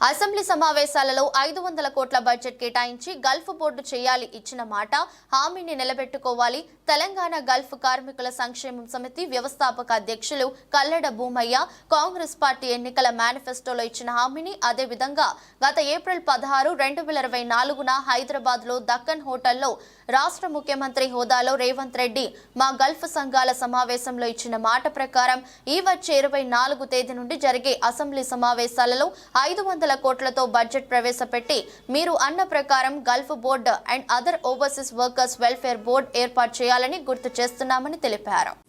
Assembly సమావేశాలలో ఐదు వందల కోట్ల బడ్జెట్ కేటాయించి గల్ఫ్ బోర్డు చేయాలి ఇచ్చిన మాట హామీని నిలబెట్టుకోవాలి. తెలంగాణ గల్ఫ్ కార్మికుల సంక్షేమం సమితి వ్యవస్థాపక అధ్యక్షులు కల్లెడ భూమయ్య కాంగ్రెస్ పార్టీ ఎన్నికల మేనిఫెస్టోలో ఇచ్చిన హామీని అదే విధంగా గత ఏప్రిల్ పదహారు రెండు వేల ఇరవై నాలుగున హైదరాబాద్లో దక్కన్ హోటల్లో రాష్ట్ర ముఖ్యమంత్రి హోదాలో రేవంత్ రెడ్డి మా గల్ఫ్ సంఘాల సమావేశంలో ఇచ్చిన మాట ప్రకారం ఈ వచ్చే ఇరవై నాలుగు తేదీ నుండి జరిగే అసెంబ్లీ సమావేశాలలో ఐదు వందల కోట్లతో బడ్జెట్ ప్రవేశపెట్టి మీరు అన్న ప్రకారం gulf board and other overseas workers welfare board ఏర్పాటు చేయాలని గుర్తు చేస్తున్నామని తెలిపారు.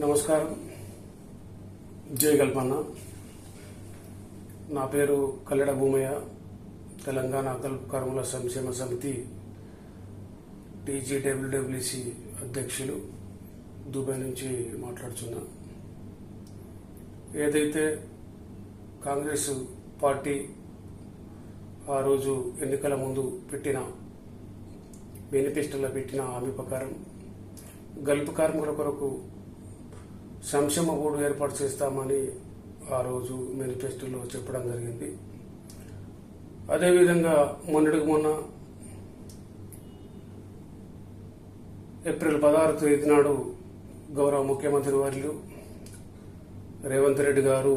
నమస్కారం. జై కల్పన్న నా పేరు కల్లెడ భూమయ్య. తెలంగాణ గల్ఫ్ కర్మల సంక్షేమ సమితి టీజీడబ్ల్యూడబ్ల్యూసి అధ్యక్షులు. దుబాయ్ నుంచి మాట్లాడుతున్నాను ఏదైతే కాంగ్రెస్ పార్టీ ఆ రోజు ఎన్నికల ముందు పెట్టిన మేనిఫెస్టోలో పెట్టిన హామీ ప్రకారం గల్ఫ్ కార్మికుల కొరకు సంక్షేమ బోర్డు ఏర్పాటు చేస్తామని ఆ రోజు మేనిఫెస్టోలో చెప్పడం జరిగింది. అదేవిధంగా మొన్నటికి మొన్న ఏప్రిల్ పదహారు తేదీ నాడు గౌరవ ముఖ్యమంత్రి వర్యులు రేవంత్ రెడ్డి గారు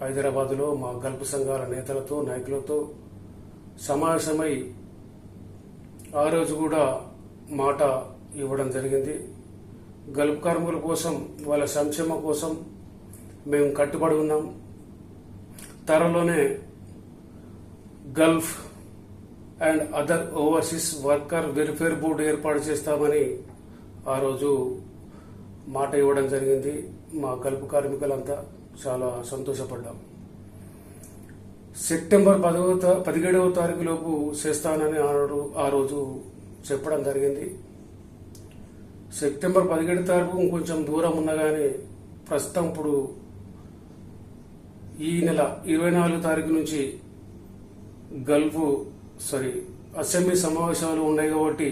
హైదరాబాద్లో మా గల్ఫ్ సంఘాల నేతలతో నాయకులతో సమావేశమై ఆ రోజు కూడా మాట ఇవ్వడం జరిగింది. గల్ఫ్ కార్మికుల కోసం వాళ్ళ సంక్షేమం కోసం మేము కట్టుబడి ఉన్నాం. త్వరలోనే gulf and other overseas worker welfare board ఏర్పాటు చేస్తామని ఆ రోజు మాట ఇవ్వడం జరిగింది. మా గల్ఫ్ కార్మికులంతా చాలా సంతోషపడ్డాం. సెప్టెంబర్ పదవ పదిహేడవ తారీఖు లోపు చేస్తానని ఆ ఆ రోజు చెప్పడం జరిగింది. సెప్టెంబర్ పదిహేడు తారీఖు ఇంకొంచెం దూరం ఉన్నా కానీ ప్రస్తుతం ఇప్పుడు ఈ నెల ఇరవై నాలుగు తారీఖు నుంచి గల్ఫ్ సారీ అసెంబ్లీ సమావేశాలు ఉన్నాయి కాబట్టి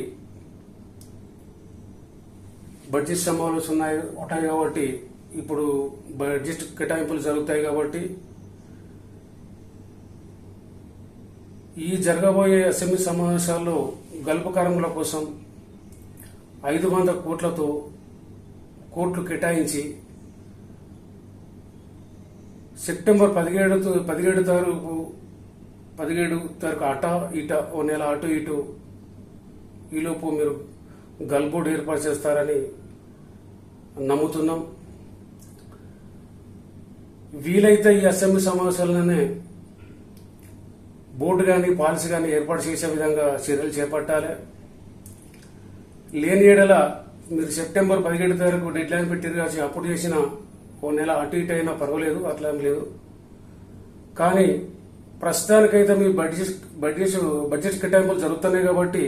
బడ్జెట్ సమావేశాలు ఉన్నాయి ఉంటాయి కాబట్టి ఇప్పుడు బడ్జెట్ కేటాయింపులు జరుగుతాయి కాబట్టి ఈ జరగబోయే అసెంబ్లీ సమావేశాల్లో గల్ప కార్మికుల కోసం ఐదు వందల కోట్లతో కోట్లు కేటాయించి సెప్టెంబర్ పదిహేడు పదిహేడు తారీఖు పదిహేడు తారీఖు అట ఇట ఓ నెల అటు ఇటు ఈలోపు మీరు గల్బోర్డు ఏర్పాటు చేస్తారని నమ్ముతున్నాం. వీలైతే ఈ అసెంబ్లీ సమావేశాలనే బోర్డు కానీ పాలసీ కానీ ఏర్పాటు చేసే విధంగా చర్యలు చేపట్టాలి. లేని ఏడల మీరు సెప్టెంబర్ పదిహేడు తారీఖు డెడ్ లైన్ పెట్టారు అప్పుడు చేసిన ఓ నెల అటు ఇటు అయినా పర్వాలేదు అట్లా ఏం లేదు. కానీ ప్రస్తుతానికైతే మీ బడ్జెట్ బడ్జెట్ బడ్జెట్ కేటాయింపులు జరుగుతున్నాయి కాబట్టి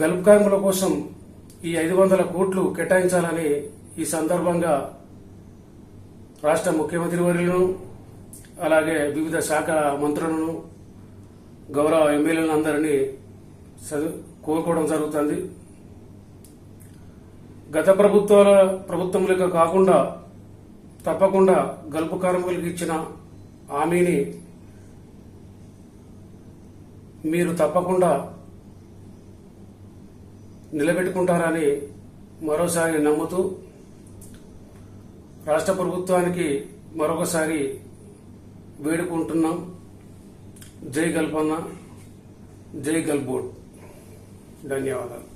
గల్ఫ్ కార్మికుల కోసం ఈ ఐదు వందల కోట్లు కేటాయించాలని ఈ సందర్భంగా రాష్ట్ర ముఖ్యమంత్రి వర్యులను అలాగే వివిధ శాఖ మంత్రులను గౌరవ ఎమ్మెల్యేలను అందరినీ చదువు కోరుకోవడం జరుగుతుంది. గత ప్రభుత్వాల ప్రభుత్వం కాకుండా తప్పకుండా గల్పు కార్మికులకు ఇచ్చిన హామీని మీరు తప్పకుండా నిలబెట్టుకుంటారని మరోసారి నమ్ముతూ రాష్ట్ర ప్రభుత్వానికి మరొకసారి వేడుకుంటున్నాం. జై గల్పన్న జై గల్బోట్ ధన్యవాదాలు.